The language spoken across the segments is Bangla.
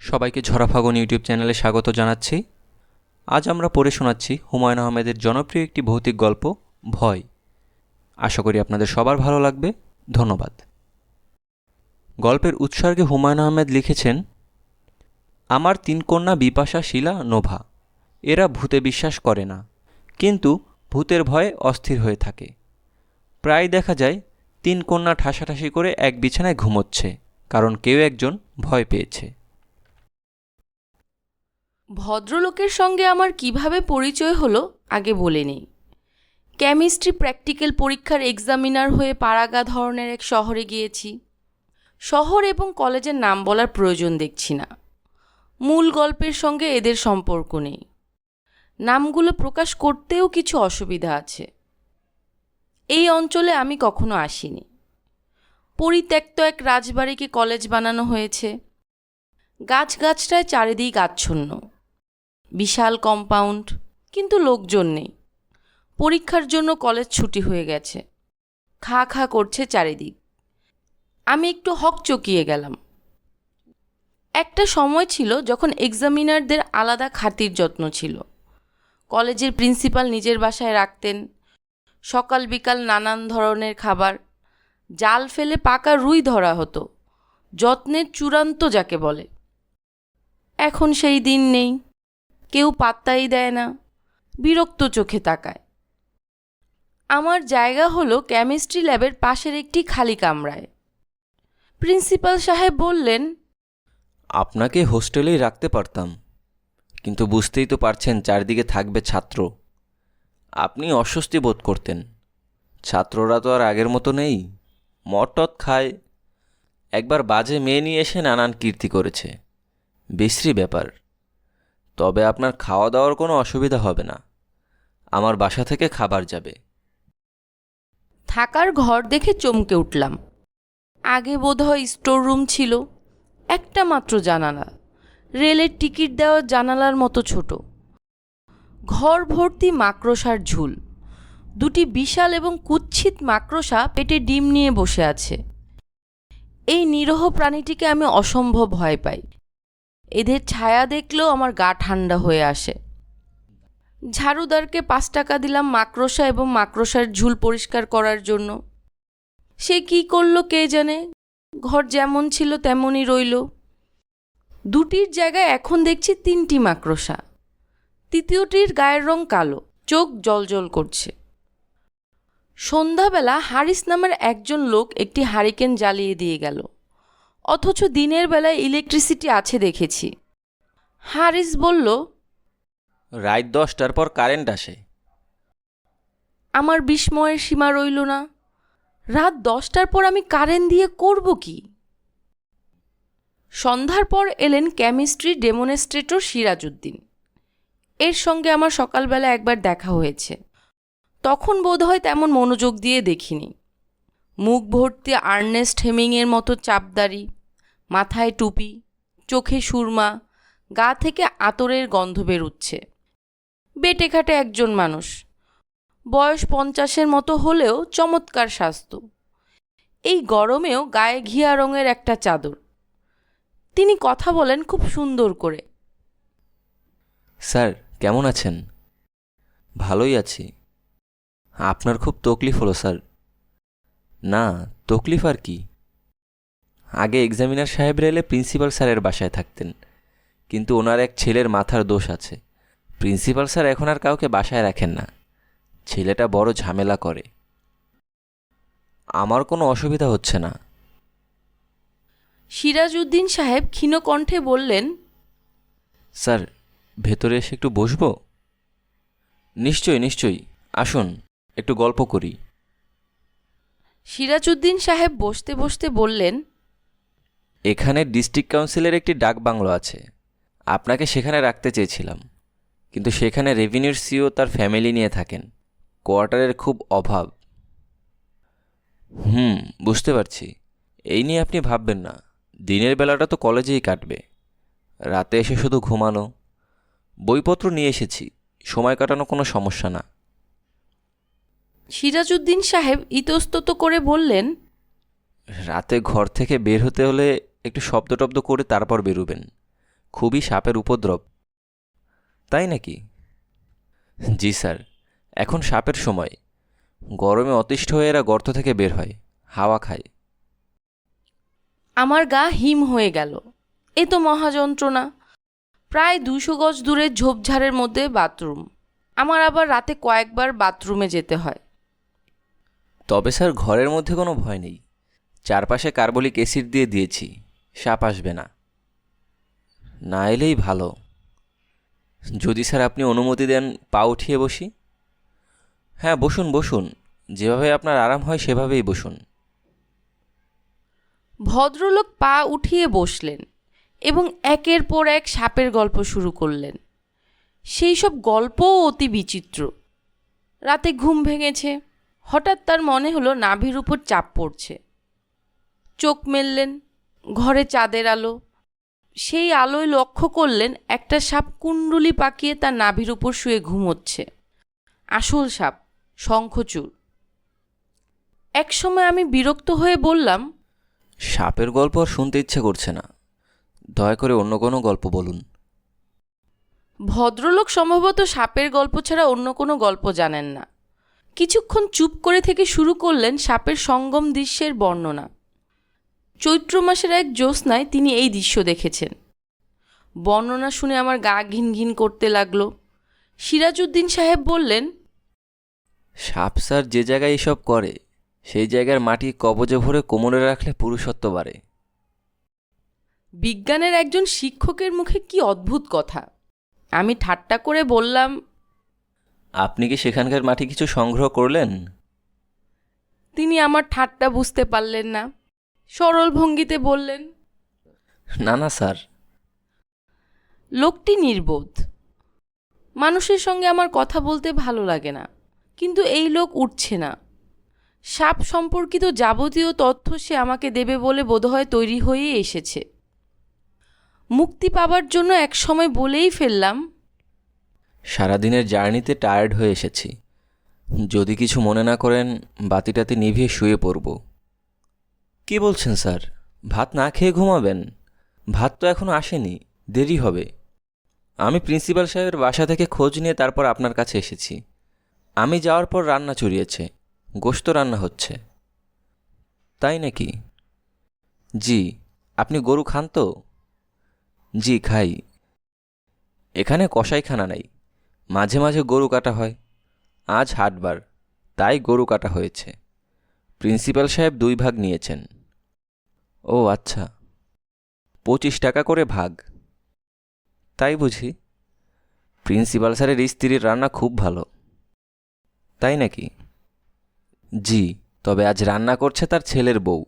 সবাইকে ঝরা ফাগুন ইউটিউব চ্যানেলে স্বাগত জানাচ্ছি। আজ আমরা পড়ে শোনাচ্ছি হুমায়ুন আহমেদের জনপ্রিয় একটি ভৌতিক গল্প, ভয়। আশা করি আপনাদের সবার ভালো লাগবে। ধন্যবাদ। গল্পের উৎসর্গে হুমায়ুন আহমেদ লিখেছেন, আমার তিন কন্যা বিপাশা শিলা, নোভা। এরা ভূতে বিশ্বাস করে না, কিন্তু ভূতের ভয়ে অস্থির হয়ে থাকে। প্রায় দেখা যায়, তিন কন্যা ঠাসাঠাসি করে এক বিছানায় ঘুমোচ্ছে, কারণ কেউ একজন ভয় পেয়েছে। ভদ্রলোকের সঙ্গে আমার কীভাবে পরিচয় হলো, আগে বলে নেই। কেমিস্ট্রি প্র্যাকটিক্যাল পরীক্ষার এক্সামিনার হয়ে পাড়াগা ধরনের এক শহরে গিয়েছি। শহর এবং কলেজের নাম বলার প্রয়োজন দেখছি না। মূল গল্পের সঙ্গে এদের সম্পর্ক নেই। নামগুলো প্রকাশ করতেও কিছু অসুবিধা আছে। এই অঞ্চলে আমি কখনো আসিনি। পরিত্যক্ত এক রাজবাড়িকে কলেজ বানানো হয়েছে। গাছগাছটায় চারিদিক আচ্ছন্ন। বিশাল কম্পাউন্ড কিন্তু লোকজন নেই। পরীক্ষার জন্য কলেজ ছুটি হয়ে গেছে। খা খা করছে চারিদিক। আমি একটু হক চকিয়ে গেলাম। একটা সময় ছিল যখন এক্সামিনারদের আলাদা খাতির যত্ন ছিল। কলেজের প্রিন্সিপাল নিজের বাসায় রাখতেন। সকাল বিকাল নানান ধরনের খাবার। জাল ফেলে পাকা রুই ধরা হতো। যত্নের চূড়ান্ত যাকে বলে। এখন সেই দিন নেই। কেউ পাত্তাই দেয় না। বিরক্ত চোখে তাকায়। আমার জায়গা হলো কেমিস্ট্রি ল্যাবের পাশের একটি খালি কামরায়। প্রিন্সিপাল সাহেব বললেন, আপনাকে হোস্টেলেই রাখতে পারতাম, কিন্তু বুঝতেই তো পারছেন চারদিকে থাকবে ছাত্র। আপনি অস্বস্তি বোধ করতেন। ছাত্ররা তো আর আগের মতো নেই। মটট খায়। একবার বাজে মেয়ে নিয়ে এসে নানান কীর্তি করেছে। বিশ্রী ব্যাপার। তবে আপনার খাওয়া দাওয়ার কোনো অসুবিধা হবে না। আমার বাসা থেকে খাবার যাবে। থাকার ঘর দেখে চমকে উঠলাম। আগে বোধহয় স্টোর রুম ছিল, একটা মাত্র জানালা। রেলের টিকিট দেওয়ার জানালার মতো ছোট। ঘর ভর্তি মাকড়সার ঝুল। দুটি বিশাল এবং কুচ্ছিত মাকড়সা পেটে ডিম নিয়ে বসে আছে। এই নিরহ প্রাণীটিকে আমি অসম্ভব ভয় পাই। এদের ছায়া দেখলেও আমার গা ঠান্ডা হয়ে আসে। ঝাড়ুদারকে পাঁচ টাকা দিলাম মাকড়সা এবং মাকড়সার ঝুল পরিষ্কার করার জন্য। সে কি করল কে জানে? ঘর যেমন ছিল তেমনই রইল। দুটির জায়গায় এখন দেখছি তিনটি মাকড়সা। তৃতীয়টির গায়ের রং কালো, চোখ জলজল করছে। সন্ধ্যাবেলা হারিস নামের একজন লোক একটি হারিকেন জ্বালিয়ে দিয়ে গেল। অথচ দিনের বেলায় ইলেকট্রিসিটি আছে দেখেছি। হারিস বলল রাত দশটার পর কারেন্ট আসে। আমার বিস্ময়ের সীমা রইল না। রাত দশটার পর আমি কারেন্ট দিয়ে করব কি? সন্ধ্যার পর এলেন কেমিস্ট্রি ডেমনস্ট্রেটর সিরাজউদ্দিন। এর সঙ্গে আমার সকালবেলা একবার দেখা হয়েছে। তখন বোধহয় তেমন মনোযোগ দিয়ে দেখিনি। মুখ ভর্তি আর্নেস্ট হেমিংয়ের মতো চাপদারি মাথায় টুপি, চোখে সুরমা, গা থেকে আতরের গন্ধ বেরুচ্ছে। বেটেঘাটে একজন মানুষ। বয়স পঞ্চাশের মতো হলেও চমৎকার স্বাস্থ্য। এই গরমেও গায়ে ঘিয়া রঙের একটা চাদর। তিনি কথা বলেন খুব সুন্দর করে। স্যার, কেমন আছেন? ভালোই আছি। আপনার খুব তকলিফ হলো, স্যার। না, তকলিফ আর কি? আগে এক্সামিনার সাহেবরা এলে প্রিন্সিপাল স্যারের বাসায় থাকতেন। কিন্তু ওনার এক ছেলের মাথার দোষ আছে। প্রিন্সিপাল স্যার এখন আর কাউকে বাসায় রাখেন না। ছেলেটা বড় ঝামেলা করে। আমার কোনো অসুবিধা হচ্ছে না। সিরাজউদ্দিন সাহেব ক্ষীণ কণ্ঠে বললেন স্যার ভেতরে এসে একটু বসবো? নিশ্চয়ই নিশ্চয়ই। আসুন একটু গল্প করি। সিরাজউদ্দিন সাহেব বসতে বসতে বললেন এখানে ডিস্ট্রিক্ট কাউন্সিলের একটি ডাক বাংলো আছে। আপনাকে সেখানে রাখতে চেয়েছিলাম। কিন্তু সেখানে রেভিনিউর সিও তার ফ্যামিলি নিয়ে থাকেন। কোয়ার্টারের খুব অভাব। হুম বুঝতে পারছি। এই নিয়ে আপনি ভাববেন না। দিনের বেলাটা তো কলেজেই কাটবে। রাতে এসে শুধু ঘুমানো। বইপত্র নিয়ে এসেছি। সময় কাটানো কোনো সমস্যা না। সিরাজউদ্দিন সাহেব ইতস্তত করে বললেন রাতে ঘর থেকে বের হতে হলে একটু শব্দ টব্দ করে তারপর বেরোবেন। খুবই সাপের উপদ্রব। তাই নাকি? জি স্যার এখন সাপের সময়। গরমে অতিষ্ঠ হয়ে এরা গর্ত থেকে বের হয় হাওয়া খায়। আমার গা হিম হয়ে গেল। এ তো মহাযন্ত্রণা। প্রায় দুশো গজ দূরের ঝোপঝাড়ের মধ্যে বাথরুম। আমার আবার রাতে কয়েকবার বাথরুমে যেতে হয়। তবে স্যার ঘরের মধ্যে কোনো ভয় নেই। চারপাশে কার্বলিক অ্যাসিড দিয়ে দিয়েছি। সাপ আসবে না। না এলেই ভালো। যদি স্যার আপনি অনুমতি দেন, পা উঠিয়ে বসি। হ্যাঁ বসুন বসুন। যেভাবে আপনার আরাম হয়, সেভাবেই বসুন। ভদ্রলোক পা উঠিয়ে বসলেন এবং একের পর এক সাপের গল্প শুরু করলেন। সেই সব গল্পও অতি বিচিত্র। রাতে ঘুম ভেঙেছে। হঠাৎ তার মনে হলো নাভির উপর চাপ পড়ছে। চোখ মেললেন। ঘরে চাঁদের আলো। সেই আলোয় লক্ষ্য করলেন একটা সাপ কুণ্ডুলি পাকিয়ে তার নাভির উপর শুয়ে ঘুমোচ্ছে। আসল সাপ শঙ্খচূড় একসময় আমি বিরক্ত হয়ে বললাম সাপের গল্প আর শুনতে ইচ্ছে করছে না। দয়া করে অন্য কোনো গল্প বলুন। ভদ্রলোক সম্ভবত সাপের গল্প ছাড়া অন্য কোনো গল্প জানেন না। কিছুক্ষণ চুপ করে থেকে শুরু করলেন সাপের সঙ্গম দৃশ্যের বর্ণনা। চৈত্র মাসের এক জ্যোৎস্নায় তিনি এই দৃশ্য দেখেছেন। বর্ণনা শুনে আমার গা ঘিন ঘিন করতে লাগল। সিরাজউদ্দিন সাহেব বললেন সাপসার যে জায়গায় এসব করে সেই জায়গার মাটি কবজে ভরে কোমরে রাখলে পুরুষত্ব বাড়ে। বিজ্ঞানের একজন শিক্ষকের মুখে কি অদ্ভুত কথা। আমি ঠাট্টা করে বললাম আপনি কি সেখানকার মাটি কিছু সংগ্রহ করলেন? তিনি আমার ঠাট্টা বুঝতে পারলেন না। সরল ভঙ্গিতে বললেন না না স্যার। লোকটি নির্বোধ। মানুষের সঙ্গে আমার কথা বলতে ভালো লাগে না কিন্তু এই লোক উঠছে না। সাপ সম্পর্কিত যাবতীয় তথ্য সে আমাকে দেবে বলে বোধহয় তৈরি হয়েই এসেছে। মুক্তি পাবার জন্য এক সময় বলেই ফেললাম সারাদিনের জার্নিতে টায়ার্ড হয়ে এসেছি। যদি কিছু মনে না করেন বাতিটাতে নিভিয়ে শুয়ে পড়ব। কি বলছেন স্যার? ভাত না খেয়ে ঘুমাবেন? ভাত তো এখনও আসেনি, দেরি হবে। আমি প্রিন্সিপাল সাহেবের বাসা থেকে খোঁজ নিয়ে তারপর আপনার কাছে এসেছি। আমি যাওয়ার পর রান্না চড়িয়েছে, গোশত রান্না হচ্ছে। তাই নাকি? জি, আপনি গরু খান তো? জি, খাই। এখানে কষাইখানা নাই, মাঝে মাঝে গরু কাটা হয়। আজ হাটবার, তাই গরু কাটা হয়েছে। প্রিন্সিপাল সাহেব দুই ভাগ নিয়েছেন। ও আচ্ছা। পঁচিশ টাকা করে ভাগ। তাই বুঝি? প্রিন্সিপাল স্যারের স্ত্রীর রান্না খুব ভালো। তাই নাকি? জি, তবে আজ রান্না করছে তার ছেলের বউ।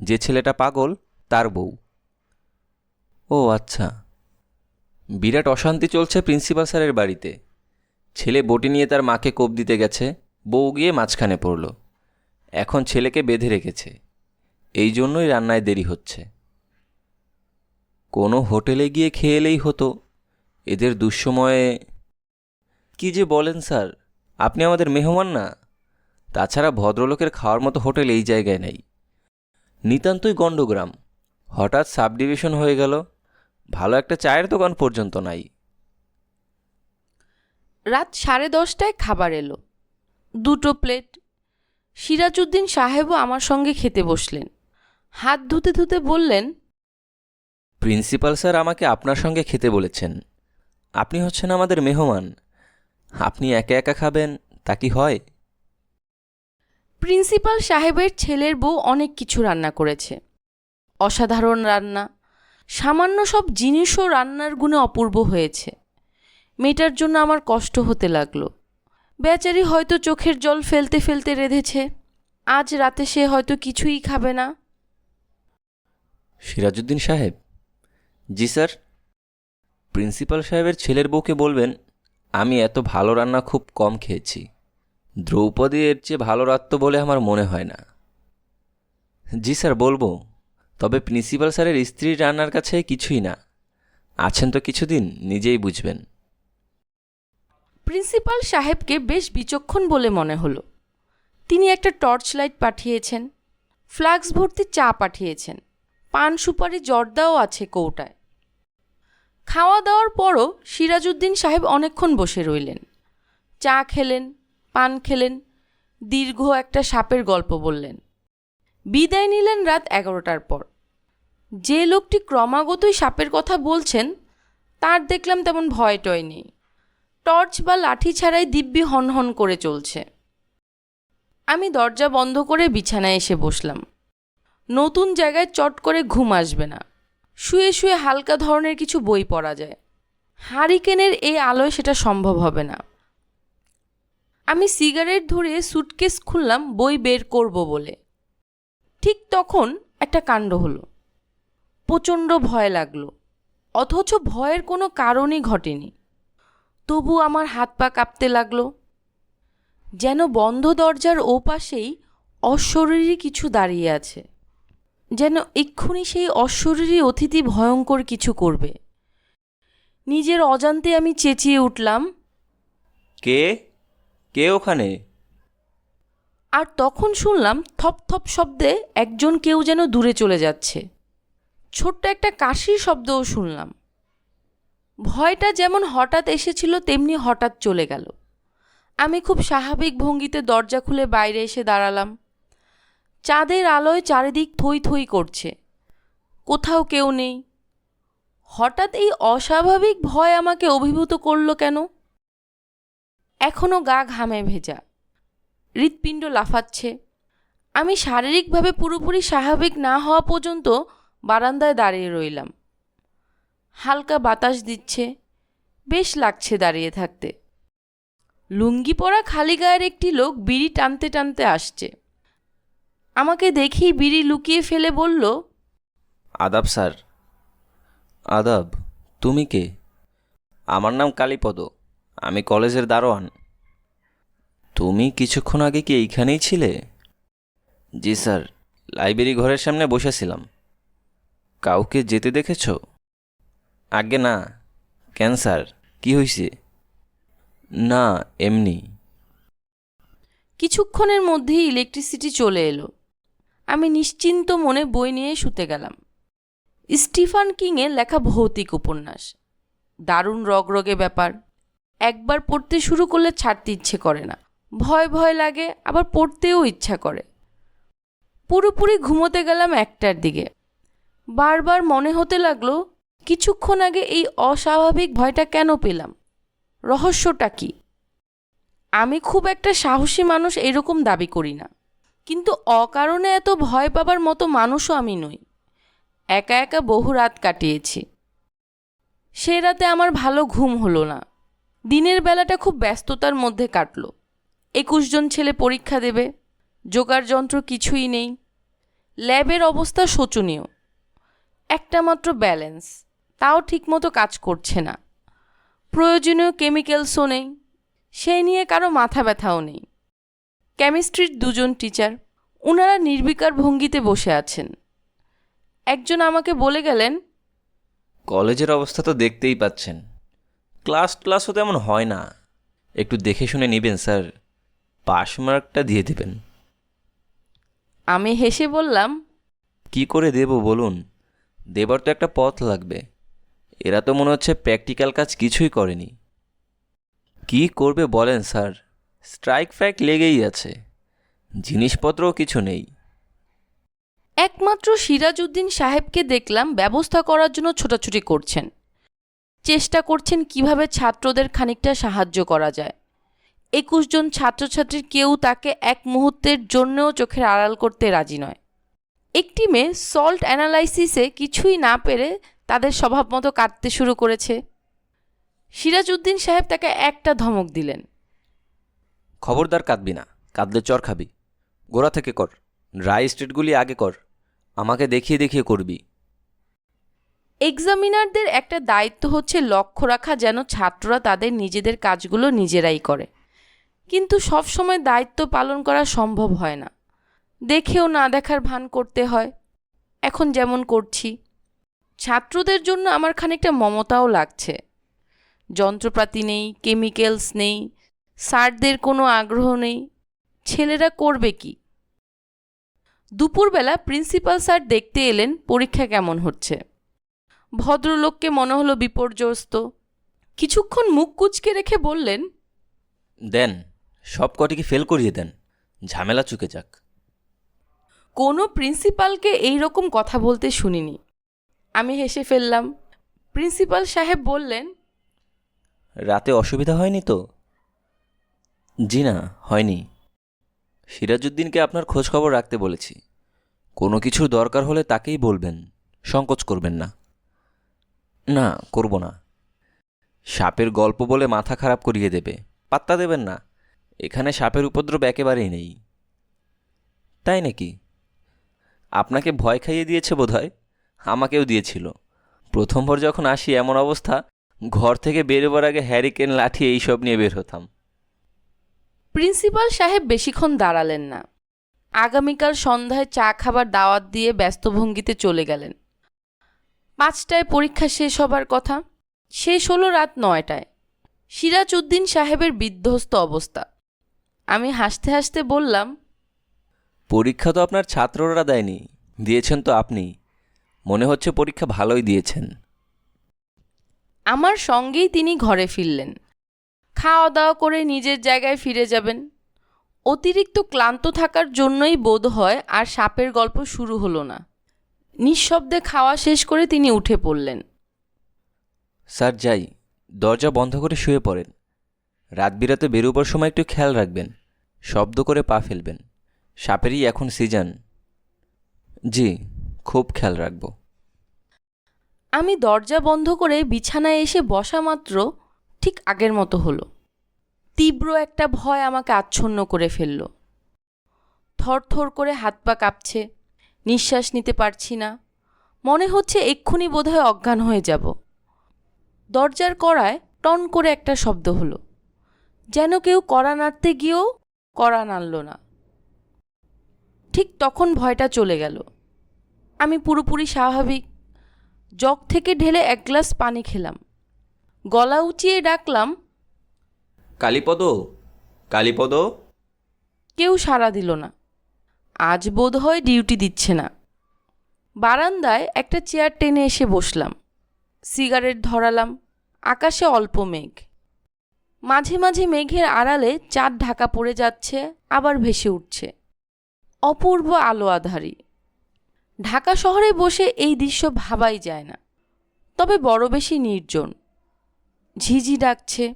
যে ছেলেটা পাগল, তার বউ। ও আচ্ছা। বিরাট অশান্তি চলছে প্রিন্সিপাল স্যারের বাড়িতে। ছেলে বটি নিয়ে তার মাকে কোপ দিতে গেছে, বউ গিয়ে মাঝখানে পড়ল। এখন ছেলেকে বেঁধে রেখেছে। এই জন্যই রান্নায় দেরি হচ্ছে। কোনো হোটেলে গিয়ে খেয়ে এলেই হতো। এদের দুঃসময়ে কি যে বলেন স্যার, আপনি আমাদের মেহমান না? তাছাড়া ভদ্রলোকের খাওয়ার মতো হোটেল এই জায়গায় নেই। নিতান্তই গণ্ডগ্রাম। হঠাৎ সাব ডিভিশন হয়ে গেল। ভালো একটা চায়ের দোকান পর্যন্ত নাই। রাত সাড়ে দশটায় খাবার এলো। দুটো প্লেট। সিরাজউদ্দিন সাহেবও আমার সঙ্গে খেতে বসলেন। হাত ধুতে ধুতে বললেন প্রিন্সিপাল স্যার আমাকে আপনার সঙ্গে খেতে বলেছেন। আপনি হচ্ছেন আমাদের মেহমান। আপনি একা একা খাবেন তা কি হয়? প্রিন্সিপাল সাহেবের ছেলের বউ অনেক কিছু রান্না করেছে। অসাধারণ রান্না। সামান্য সব জিনিসও রান্নার গুণে অপূর্ব হয়েছে। মেয়েটার জন্য আমার কষ্ট হতে লাগল। বেচারি হয়তো চোখের জল ফেলতে ফেলতে রেঁধেছে। আজ রাতে সে হয়তো কিছুই খাবে না। সিরাজউদ্দিন সাহেব। জি, স্যার। প্রিন্সিপাল সাহেবের ছেলের বউকে বলবেন, আমি এত ভালো রান্না খুব কম খেয়েছি। দ্রৌপদী এর চেয়ে ভালো রাত্ত বলে আমার মনে হয় না। জি, স্যার, বলব। তবে প্রিন্সিপাল স্যারের স্ত্রীর রান্নার কাছে কিছুই না। আছেন তো কিছুদিন, নিজেই বুঝবেন। প্রিন্সিপাল সাহেবকে বেশ বিচক্ষণ বলে মনে হলো। তিনি একটা টর্চ লাইট পাঠিয়েছেন, ফ্লাক্স ভর্তি চা পাঠিয়েছেন। পান সুপারি জর্দাও আছে কৌটায়। খাওয়া দাওয়ার পরও সিরাজউদ্দিন সাহেব অনেকক্ষণ বসে রইলেন। চা খেলেন, পান খেলেন, দীর্ঘ একটা সাপের গল্প বললেন। বিদায় নিলেন রাত এগারোটার পর। যে লোকটি ক্রমাগতই সাপের কথা বলছেন, তার দেখলাম তেমন ভয় টয় নেই। টর্চ বা লাঠি ছাড়াই দিব্যি হনহন করে চলছে। আমি দরজা বন্ধ করে বিছানায় এসে বসলাম। নতুন জায়গায় চট করে ঘুম আসবে না। শুয়ে শুয়ে হালকা ধরনের কিছু বই পড়া যায়। হারিকেনের এই আলোয় সেটা সম্ভব হবে না। আমি সিগারেট ধরে সুটকেস খুললাম, বই বের করব বলে। ঠিক তখন একটা কাণ্ড হলো। প্রচণ্ড ভয় লাগল, অথচ ভয়ের কোনো কারণই ঘটেনি। তবু আমার হাত পা কাঁপতে লাগল, যেন বন্ধ দরজার ওপাশেই অশরীরী কিছু দাঁড়িয়ে আছে। যেন এক্ষুনি সেই অশরীরী অতিথি ভয়ঙ্কর কিছু করবে। নিজের অজান্তে আমি চেঁচিয়ে উঠলাম কে? কে ওখানে? আর তখন শুনলাম থপ থপ শব্দে একজন কেউ যেন দূরে চলে যাচ্ছে। ছোট্ট একটা কাশির শব্দও শুনলাম। ভয়টা যেমন হঠাৎ এসেছিল তেমনি হঠাৎ চলে গেল। আমি খুব স্বাভাবিক ভঙ্গিতে দরজা খুলে বাইরে এসে দাঁড়ালাম। চাঁদের আলোয় চারিদিক থই থই করছে। কোথাও কেউ নেই। হঠাৎ এই অস্বাভাবিক ভয় আমাকে অভিভূত করল কেন? এখনও গা ঘামে ভেজা। হৃৎপিণ্ড লাফাচ্ছে। আমি শারীরিকভাবে পুরোপুরি স্বাভাবিক না হওয়া পর্যন্ত বারান্দায় দাঁড়িয়ে রইলাম। হালকা বাতাস দিচ্ছে। বেশ লাগছে দাঁড়িয়ে থাকতে। লুঙ্গি পরা খালি গায়ের একটি লোক বিড়ি টানতে টানতে আসছে। আমাকে দেখেই বিড়ি লুকিয়ে ফেলে বলল আদাব স্যার। আদাব তুমি কে? আমার নাম কালীপদ আমি কলেজের দারোয়ান। তুমি কিছুক্ষণ আগে কি এইখানেই ছিলে? জি স্যার লাইব্রেরি ঘরের সামনে বসেছিলাম। কাউকে যেতে দেখেছ? আগে না। কেন স্যার? কি হয়েছে না এমনি। কিছুক্ষণের মধ্যেই ইলেকট্রিসিটি চলে এলো। আমি নিশ্চিন্ত মনে বই নিয়ে শুতে গেলাম। স্টিফান কিংয়ের লেখা ভৌতিক উপন্যাস। দারুণ রগরগে ব্যাপার। একবার পড়তে শুরু করলে ছাড়তে ইচ্ছে করে না। ভয় ভয় লাগে, আবার পড়তেও ইচ্ছা করে। পুরোপুরি ঘুমোতে গেলাম একটার দিকে। বারবার মনে হতে লাগল, কিছুক্ষণ আগে এই অস্বাভাবিক ভয়টা কেন পেলাম? রহস্যটা কী? আমি খুব একটা সাহসী মানুষ এরকম দাবি করি না। কিন্তু অকারণে এত ভয় পাবার মতো মানুষও আমি নই। একা একা বহু রাত কাটিয়েছি। সে রাতে আমার ভালো ঘুম হলো না। দিনের বেলাটা খুব ব্যস্ততার মধ্যে কাটলো। একুশ জন ছেলে পরীক্ষা দেবে, জোগাড় যন্ত্র কিছুই নেই, ল্যাবের অবস্থা শোচনীয়, একটা মাত্র ব্যালেন্স, তাও ঠিকমতো কাজ করছে না। প্রয়োজনীয় কেমিক্যালসও নেই, সেই নিয়ে কারও মাথা ব্যথাও নেই। কেমিস্ট্রির দুজন টিচার ওনারা নির্বিকার ভঙ্গিতে বসে আছেন। একজন আমাকে বলে গেলেন কলেজের অবস্থা তো দেখতেই পাচ্ছেন। ক্লাস ক্লাসও তেমন হয় না। একটু দেখে শুনে নেবেন স্যার। পাস মার্কটা দিয়ে দেবেন। আমি হেসে বললাম কি করে দেব বলুন? দেবার তো একটা পথ লাগবে। এরা তো মনে হচ্ছে প্র্যাকটিক্যাল কাজ কিছুই করেনি। কি করবে বলেন স্যার? স্ট্রাইক ফ্যাক লেগেই আছে। জিনিসপত্রও কিছু নেই। একমাত্র সিরাজউদ্দিন সাহেবকে দেখলাম ব্যবস্থা করার জন্য ছোটাছুটি করছেন। চেষ্টা করছেন কীভাবে ছাত্রদের খানিকটা সাহায্য করা যায়। একুশ জন ছাত্রছাত্রীর কেউ তাকে এক মুহূর্তের জন্যও চোখের আড়াল করতে রাজি নয়। একটি মেয়ে সল্ট অ্যানালাইসিসে কিছুই না পেরে তাদের স্বভাব মতো কাটতে শুরু করেছে। সিরাজউদ্দিন সাহেব তাকে একটা ধমক দিলেন। খবরদার কাঁদবি না, কাঁদলে চর খাবি। গোড়া থেকে কর, ড্রাই স্টেটগুলি আগে কর, আমাকে দেখিয়ে দেখিয়ে করবি। এক্সামিনারদের একটা দায়িত্ব হচ্ছে লক্ষ্য রাখা যেন ছাত্ররা তাদের নিজেদের কাজগুলো নিজেরাই করে। কিন্তু সব সময় দায়িত্ব পালন করা সম্ভব হয় না। দেখেও না দেখার ভান করতে হয়। এখন যেমন করছি। ছাত্রদের জন্য আমার খানিকটা মমতাও লাগছে। যন্ত্রপাতি নেই, কেমিক্যালস নেই স্যারদের কোনো আগ্রহ নেই। ছেলেরা করবে কি? দুপুরবেলা প্রিন্সিপাল স্যার দেখতে এলেন পরীক্ষা কেমন হচ্ছে। ভদ্রলোককে মনে হলো বিপর্যস্ত। কিছুক্ষণ মুখ কুচকে রেখে বললেন দেন সব কটিকে ফেল করিয়ে দেন ঝামেলা চুকে যাক। কোনো প্রিন্সিপালকে এই রকম কথা বলতে শুনিনি। আমি হেসে ফেললাম। প্রিন্সিপাল সাহেব বললেন রাতে অসুবিধা হয়নি তো? জি না, হয়নি। সিরাজউদ্দিনকে আপনার খোঁজখবর রাখতে বলেছি। কোনো কিছুর দরকার হলে তাকেই বলবেন, সংকোচ করবেন না। না, করব না। সাপের গল্প বলে মাথা খারাপ করিয়ে দেবে, পাত্তা দেবেন না। এখানে সাপের উপদ্রব একেবারেই নেই। তাই নাকি? আপনাকে ভয় খাইয়ে দিয়েছে বোধহয়? আমাকেও দিয়েছিল। প্রথমবার যখন আসি এমন অবস্থা, ঘর থেকে বেরোবার আগে হ্যারিকেন, লাঠি এইসব নিয়ে বের হতাম। প্রিন্সিপাল সাহেব বেশিক্ষণ দাঁড়ালেন না। আগামীকাল সন্ধ্যায় চা খাবার দাওয়াত দিয়ে ব্যস্ত ভঙ্গিতে চলে গেলেন। পাঁচটায় পরীক্ষা শেষ হবার কথা। শেষ হলো রাত নয়টায়। সিরাজ উদ্দিন সাহেবের বিধ্বস্ত অবস্থা। আমি হাসতে হাসতে বললাম পরীক্ষা তো আপনার ছাত্ররা দেয়নি দিয়েছেন তো আপনি। মনে হচ্ছে পরীক্ষা ভালোই দিয়েছেন। আমার সঙ্গেই তিনি ঘরে ফিরলেন। খাওয়া দাওয়া করে নিজের জায়গায় ফিরে যাবেন। অতিরিক্ত ক্লান্ত থাকার জন্যই বোধ হয় আর সাপের গল্প শুরু হলো না। নিঃশব্দে খাওয়া শেষ করে তিনি উঠে পড়লেন। স্যার যাই। দরজা বন্ধ করে শুয়ে পড়েন। রাত বিরাতে বেরোবার সময় একটু খেয়াল রাখবেন। শব্দ করে পা ফেলবেন। সাপেরই এখন সিজন জি খুব খেয়াল রাখব। আমি দরজা বন্ধ করে বিছানায় এসে বসা মাত্র ঠিক আগের মতো হলো। তীব্র একটা ভয় আমাকে আচ্ছন্ন করে ফেলল। থরথর করে হাত পা কাঁপছে, নিঃশ্বাস নিতে পারছি না। মনে হচ্ছে এক্ষুনি বোধহয় অজ্ঞান হয়ে যাব। দরজার কড়ায় টন করে একটা শব্দ হলো। যেন কেউ কড়া নাড়তে গিয়েও কড়া নাড়ল না। ঠিক তখন ভয়টা চলে গেল। আমি পুরোপুরি স্বাভাবিক। জগ থেকে ঢেলে এক গ্লাস পানি খেলাম। গলা উঁচিয়ে ডাকলাম কালীপদ কালীপদ। কেউ সাড়া দিল না। আজ বোধ হয় ডিউটি দিচ্ছে না। বারান্দায় একটা চেয়ার টেনে এসে বসলাম। সিগারেট ধরালাম আকাশে অল্প মেঘ। মাঝে মাঝে মেঘের আড়ালে চাঁদ ঢাকা পড়ে যাচ্ছে আবার ভেসে উঠছে। অপূর্ব আলো আধারী। ঢাকা শহরে বসে এই দৃশ্য ভাবাই যায় না। তবে বড় বেশি নির্জন। ঝিঝি ডাকছে।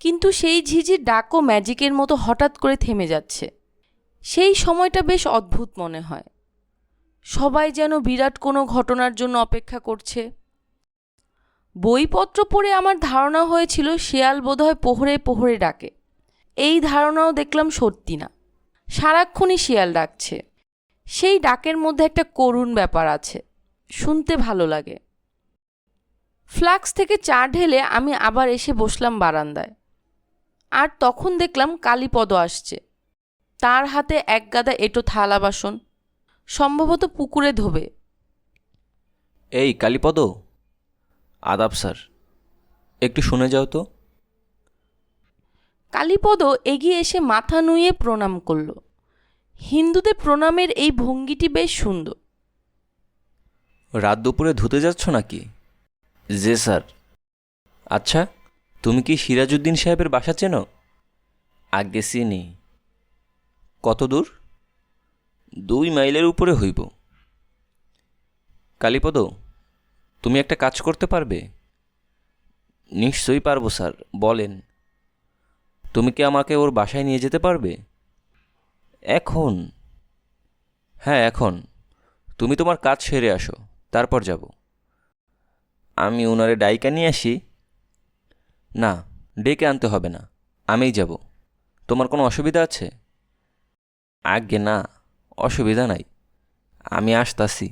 কিন্তু সেই ঝিঝির ডাকও ম্যাজিকের মতো হঠাৎ করে থেমে যাচ্ছে। সেই সময়টা বেশ অদ্ভুত মনে হয়। সবাই যেন বিরাট কোনো ঘটনার জন্য অপেক্ষা করছে। বইপত্র পড়ে আমার ধারণা হয়েছিল শেয়াল বোধহয় পোহরে পোহরে ডাকে। এই ধারণাও দেখলাম সত্যি না। সারাক্ষণই শিয়াল ডাকছে। সেই ডাকের মধ্যে একটা করুণ ব্যাপার আছে। শুনতে ভালো লাগে। ফ্লাক্স থেকে চা ঢেলে আমি আবার এসে বসলাম বারান্দায়। আর তখন দেখলাম কালীপদ আসছে। তার হাতে এক গাদা এটো থালা বাসন সম্ভবত পুকুরে ধোবে। এই কালীপদ আদাব স্যার একটু শুনে যাও তো। কালীপদ এগিয়ে এসে মাথা নুয়ে প্রণাম করল। হিন্দুদের প্রণামের এই ভঙ্গিটি বেশ সুন্দর। রাত দুপুরে ধুতে যাচ্ছ নাকি? যে স্যার। আচ্ছা তুমি কি সিরাজউদ্দিন সাহেবের বাসা চেনো? আগে চিনি। কত দূর? দুই মাইলের উপরে হইব। কালীপদ, তুমি একটা কাজ করতে পারবে? নিশ্চয়ই পারব, স্যার, বলেন। তুমি কি আমাকে ওর বাসায় নিয়ে যেতে পারবে? এখন? হ্যাঁ এখন। তুমি তোমার কাজ সেরে আসো, তারপর যাব। আমি ওনারে ডাইকা নিয়ে আসি? না, ডেকে আনতে হবে না, আমিই যাব। তোমার কোনো অসুবিধা আছে? আগে না, অসুবিধা নাই। আমি আসতাছি।